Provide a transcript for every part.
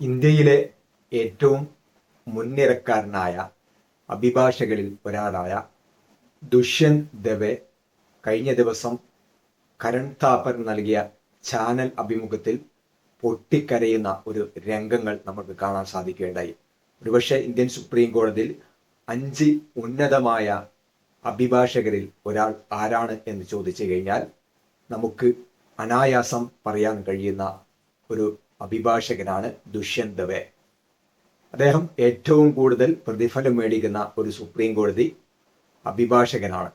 ഇന്ത്യയിലെ ഏറ്റവും മുൻനിരക്കാരനായ അഭിഭാഷകരിൽ ഒരാളായ ദുഷ്യന്ത് ദവെ കഴിഞ്ഞ ദിവസം കരൺ താപ്പർ നൽകിയ ചാനൽ അഭിമുഖത്തിൽ പൊട്ടിക്കരയുന്ന ഒരു രംഗങ്ങൾ നമുക്ക് കാണാൻ സാധിക്കുകയുണ്ടായി. ഒരുപക്ഷെ ഇന്ത്യൻ സുപ്രീം കോടതിയിൽ അഞ്ച് ഉന്നതമായ അഭിഭാഷകരിൽ ഒരാൾ ആരാണ് എന്ന് ചോദിച്ചു കഴിഞ്ഞാൽ നമുക്ക് അനായാസം പറയാൻ കഴിയുന്ന ഒരു അഭിഭാഷകനാണ് ദുഷ്യന്ത് ദവെ. അദ്ദേഹം ഏറ്റവും കൂടുതൽ പ്രതിഫലം മേടിക്കുന്ന ഒരു സുപ്രീം കോടതി അഭിഭാഷകനാണ്.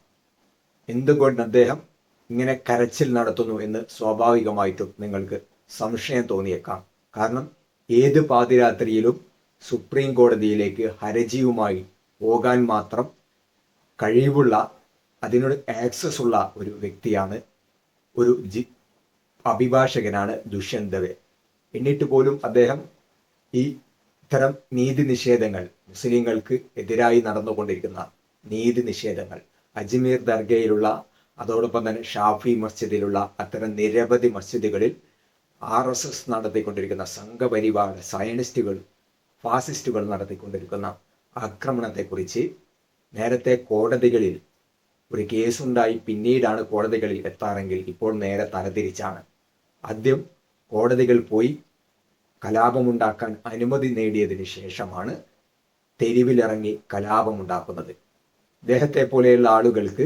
എന്തുകൊണ്ട് അദ്ദേഹം ഇങ്ങനെ കരച്ചിൽ നടത്തുന്നു എന്ന് സ്വാഭാവികമായിട്ടും നിങ്ങൾക്ക് സംശയം തോന്നിയേക്കാം. കാരണം ഏത് പാതിരാത്രിയിലും സുപ്രീം കോടതിയിലേക്ക് ഹരജിയുമായി പോകാൻ മാത്രം കഴിവുള്ള അതിനോട് ആക്സസ് ഉള്ള ഒരു വ്യക്തിയാണ് ഒരു ജി അഭിഭാഷകനാണ് ദുഷ്യന്ത് ദവെ. എന്നിട്ട് പോലും അദ്ദേഹം ഈ ഇത്തരം നീതി നിഷേധങ്ങൾ മുസ്ലിങ്ങൾക്ക് എതിരായി നടന്നുകൊണ്ടിരിക്കുന്ന നീതി നിഷേധങ്ങൾ അജ്മീർ ദർഗയിലുള്ള അതോടൊപ്പം തന്നെ ഷാഫി മസ്ജിദിലുള്ള അത്തരം നിരവധി മസ്ജിദുകളിൽ ആർ എസ് എസ് നടത്തിക്കൊണ്ടിരിക്കുന്ന സംഘപരിവാർ സയനിസ്റ്റുകൾ ഫാസിസ്റ്റുകൾ നടത്തിക്കൊണ്ടിരിക്കുന്ന ആക്രമണത്തെക്കുറിച്ച് നേരത്തെ കോടതികളിൽ ഒരു കേസുണ്ടായി പിന്നീടാണ് കോടതികളിൽ എത്താറെങ്കിൽ ഇപ്പോൾ നേരെ തലതിരിച്ചാണ്. ആദ്യം കോടതികൾ പോയി കലാപമുണ്ടാക്കാൻ അനുമതി നേടിയതിനു ശേഷമാണ് തെരുവിലിറങ്ങി കലാപമുണ്ടാക്കുന്നത്. ഇദ്ദേഹത്തെ പോലെയുള്ള ആളുകൾക്ക്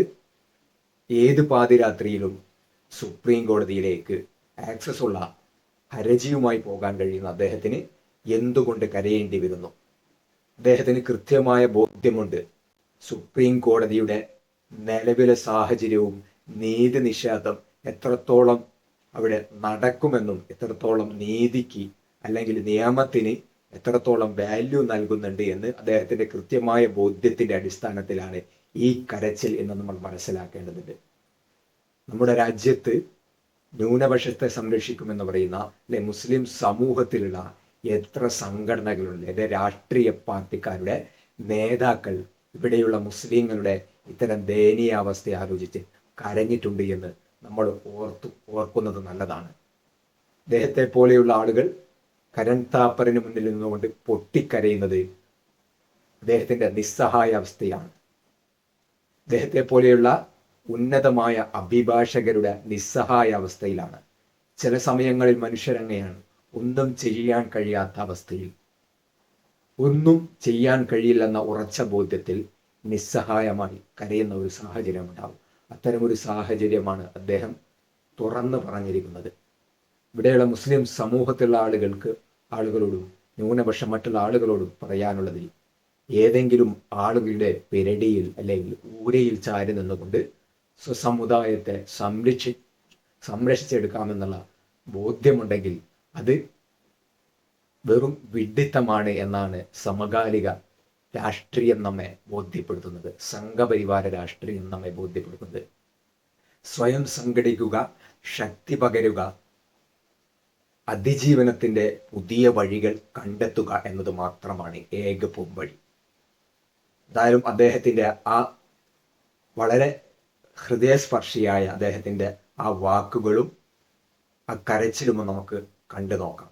ഏത് പാതിരാത്രിയിലും സുപ്രീം കോടതിയിലേക്ക് ആക്സസ് ഉള്ള ഹരജിയുമായി പോകാൻ കഴിയുന്ന അദ്ദേഹത്തിന് എന്തുകൊണ്ട് കരയേണ്ടി വരുന്നു? അദ്ദേഹത്തിന് കൃത്യമായ ബോധ്യമുണ്ട്. സുപ്രീം കോടതിയുടെ നിലവിലെ സാഹചര്യവും നീതി നിഷേധം എത്രത്തോളം അവിടെ നടക്കുമെന്നും എത്രത്തോളം നീതിക്ക് അല്ലെങ്കിൽ നിയമത്തിന് എത്രത്തോളം വാല്യൂ നൽകുന്നുണ്ട് എന്ന് അദ്ദേഹത്തിന്റെ കൃത്യമായ ബോധ്യത്തിന്റെ അടിസ്ഥാനത്തിലാണ് ഈ കരച്ചിൽ എന്ന് നമ്മൾ മനസ്സിലാക്കേണ്ടതുണ്ട്. നമ്മുടെ രാജ്യത്ത് ന്യൂനപക്ഷത്തെ സംരക്ഷിക്കുമെന്ന് പറയുന്ന അല്ലെ മുസ്ലിം സമൂഹത്തിലുള്ള എത്ര സംഘടനകളുണ്ട് അല്ലെ രാഷ്ട്രീയ പാർട്ടിക്കാരുടെ നേതാക്കൾ ഇവിടെയുള്ള മുസ്ലിങ്ങളുടെ ഇത്തരം ദയനീയ അവസ്ഥ ആലോചിച്ച് കരഞ്ഞിട്ടുണ്ട് എന്ന് നമ്മൾ ഓർത്തു ഓർക്കുന്നത് നല്ലതാണ്. അദ്ദേഹത്തെ പോലെയുള്ള ആളുകൾ കരൺ താപ്പറിന് മുന്നിൽ നിന്നുകൊണ്ട് പൊട്ടിക്കരയുന്നത് അദ്ദേഹത്തിന്റെ നിസ്സഹായ അവസ്ഥയാണ്. അദ്ദേഹത്തെ പോലെയുള്ള ഉന്നതമായ അഭിഭാഷകരുടെ നിസ്സഹായ അവസ്ഥയിലാണ്. ചില സമയങ്ങളിൽ മനുഷ്യരങ്ങനെയാണ് ഒന്നും ചെയ്യാൻ കഴിയാത്ത അവസ്ഥയിൽ. ഒന്നും ചെയ്യാൻ കഴിയില്ലെന്ന ഉറച്ച ബോധ്യത്തിൽ നിസ്സഹായമായി കരയുന്ന ഒരു സാഹചര്യം ഉണ്ടാവും. അത്തരമൊരു സാഹചര്യമാണ് അദ്ദേഹം തുറന്നു പറഞ്ഞിരിക്കുന്നത്. ഇവിടെയുള്ള മുസ്ലിം സമൂഹത്തിലുള്ള ആളുകൾക്ക് ആളുകളോടും ന്യൂനപക്ഷം മറ്റുള്ള ആളുകളോടും പറയാനുള്ളത് ഏതെങ്കിലും ആളുകളുടെ പെരടിയിൽ അല്ലെങ്കിൽ ഊരയിൽ ചാരി നിന്നുകൊണ്ട് സ്വസമുദായത്തെ സംരക്ഷി സംരക്ഷിച്ചെടുക്കാമെന്നുള്ള ബോധ്യമുണ്ടെങ്കിൽ അത് വെറും വിഡ്ഢിത്തമാണ് എന്നാണ് സമകാലിക രാഷ്ട്രീയം നമ്മെ ബോധ്യപ്പെടുത്തുന്നത്. സംഘപരിവാര രാഷ്ട്രീയം നമ്മെ ബോധ്യപ്പെടുത്തുന്നത്. സ്വയം സംഘടിക്കുക ശക്തി പകരുക അതിജീവനത്തിന്റെ പുതിയ വഴികൾ കണ്ടെത്തുക എന്നത് മാത്രമാണ് ഏക പൊമ്പഴി എന്തായാലും അദ്ദേഹത്തിന്റെ ആ വളരെ ഹൃദയസ്പർശിയായ അദ്ദേഹത്തിന്റെ ആ വാക്കുകളും ആ കരച്ചിലുമോ നമുക്ക് കണ്ടു നോക്കാം.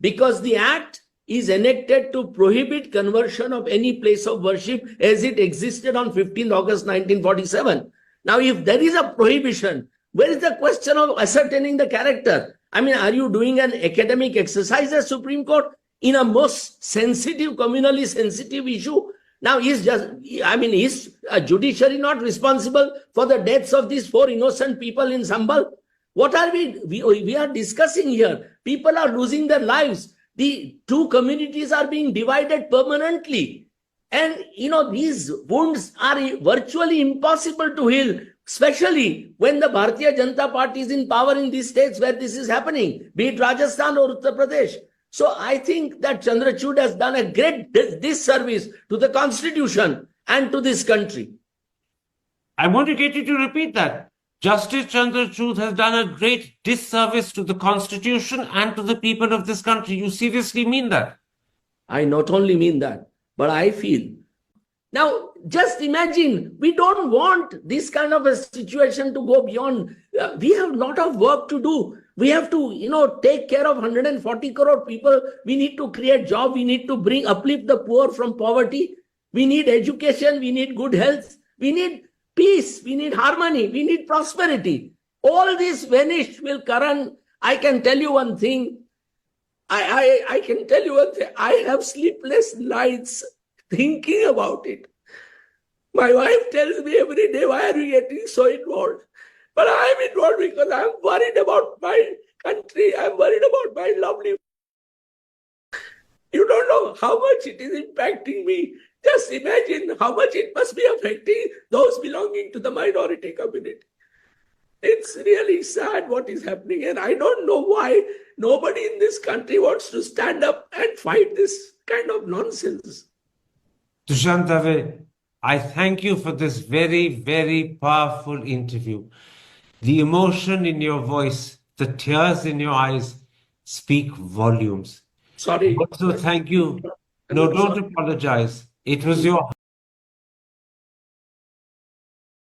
Because the act is enacted to prohibit conversion of any place of worship as it existed on fifteen August nineteen forty seven now if there is a prohibition where is the question of ascertaining the character I mean, are you doing an academic exercise as Supreme Court in a most sensitive, communally sensitive issue? Now, is just, I mean, is a judiciary not responsible for the deaths of these four innocent people in Sambal? What are we, we, we are discussing here? People are losing their lives. The two communities are being divided permanently. And, you know, these wounds are virtually impossible to heal, especially when the Bharatiya Janata Party is in power in these states where this is happening, be it Rajasthan or Uttar Pradesh. So I think that Chandrachud has done a great dis- disservice to the constitution and to this country. I want to get you to repeat that. Justice Chandrachud has done a great disservice to the constitution and to the people of this country. You seriously mean that? I not only mean that, but I feel. Now, just imagine, we don't want this kind of a situation to go beyond. uh, we have a lot of work to do. We have to, you know, take care of 140 crore people. We need to create job. We need to bring, uplift the poor from poverty. We need education. We need good health. We need peace. We need harmony. We need prosperity. All this vanished will Karan. I can tell you one thing. I, I, I can tell you one thing. I have sleepless nights thinking about it. My wife tells me every day, why are you getting so involved? But I'm involved because I'm worried about my country. I'm worried about my lovely. You don't know how much it is impacting me. Just imagine how much it must be affecting those belonging to the minority community. It's really sad what is happening, and I don't know why nobody in this country wants to stand up and fight this kind of nonsense. Dushant Dave, I thank you for this very, very powerful interview. The emotion in your voice, the tears in your eyes speak volumes. Sorry. Also, thank you. No, don't apologize. It was your